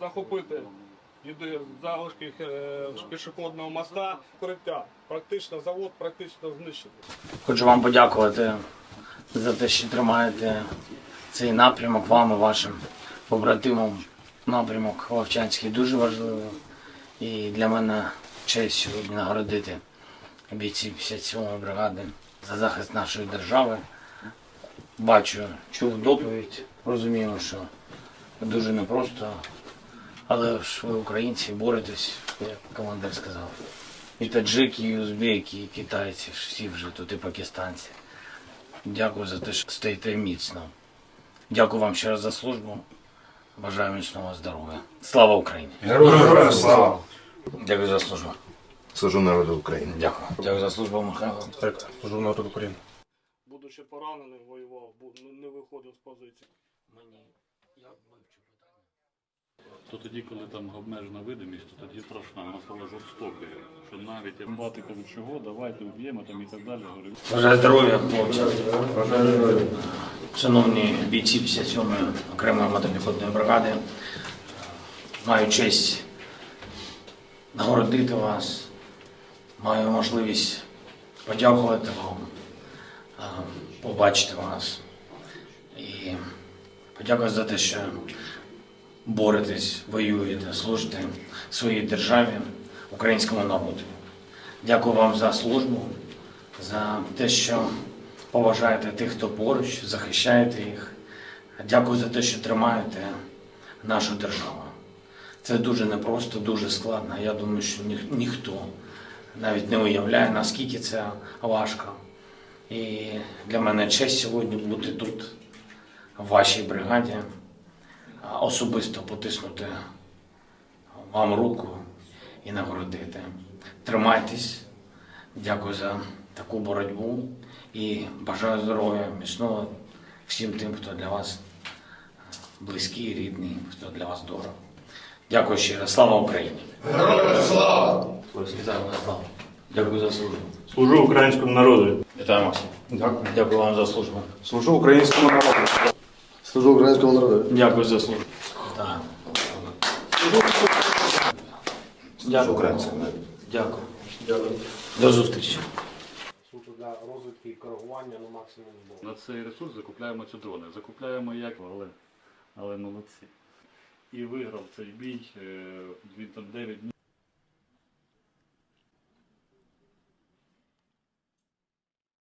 захопити єди- залишки е, пішохідного моста, укриття. Практично завод практично знищений. Хочу вам подякувати за те, що тримаєте цей напрямок вам і вашим побратимам. Напрямок Вовчанський дуже важливий. І для мене честь сьогодні нагородити бійців 57-ї бригади за захист нашої держави. Бачу, чув доповідь, розумію, що дуже непросто, але ж ви українці боретесь, як командир сказав. І таджики, і узбеки, і китайці, всі вже тут, і пакистанці. Дякую за те, що стоїте міцно. Дякую вам ще раз за службу. Бажаю міцного здоров'я. Слава Україні! Героям слава! Дякую за службу. Служу народу України. Дякую. Дякую за службу, Михайло. Так, служу народу України. Будучи пораненим, воював, не- виходив з позиції. Мені я питання. То тоді, коли там обмежена видимість, то тоді страшна, вона жорстокою. Що навіть як бати кажуть, чого, давайте вб'ємо там і так далі. Бажаю здоров'я, хлопці. Шановні бійці 57-ї окремої мотопіхотної бригади, маю честь нагородити вас, маю можливість подякувати вам, побачити вас і подякувати за те, що боретесь, воюєте, служите своїй державі, українському народу. Дякую вам за службу, за те, що поважаєте тих, хто поруч, захищаєте їх. Дякую за те, що тримаєте нашу державу. Це дуже непросто, дуже складно. Я думаю, що ніх, ніхто навіть не уявляє, наскільки це важко. І для мене честь сьогодні бути тут, в вашій бригаді, особисто потиснути вам руку і нагородити. Тримайтесь. Дякую за таку боротьбу і бажаю здоров'я, міцного всім тим, хто для вас близький, рідний, хто для вас дорого. Дякую ще раз. Слава Україні! Героям слава! Вітаю вас, слава! Дякую за службу. Служу українському народу. Вітаю Максим. Дякую. Дякую вам за службу. Служу українському народу. Служу українському народу. Дякую за службу. Так. Дякую. українському Дякую. До зустрічі. Суто для розвитку і коригування на максимум було. на цей ресурс закупляємо ці дрони. Закупляємо як, але, але молодці. І виграв цей бій, е, він там 9 днів.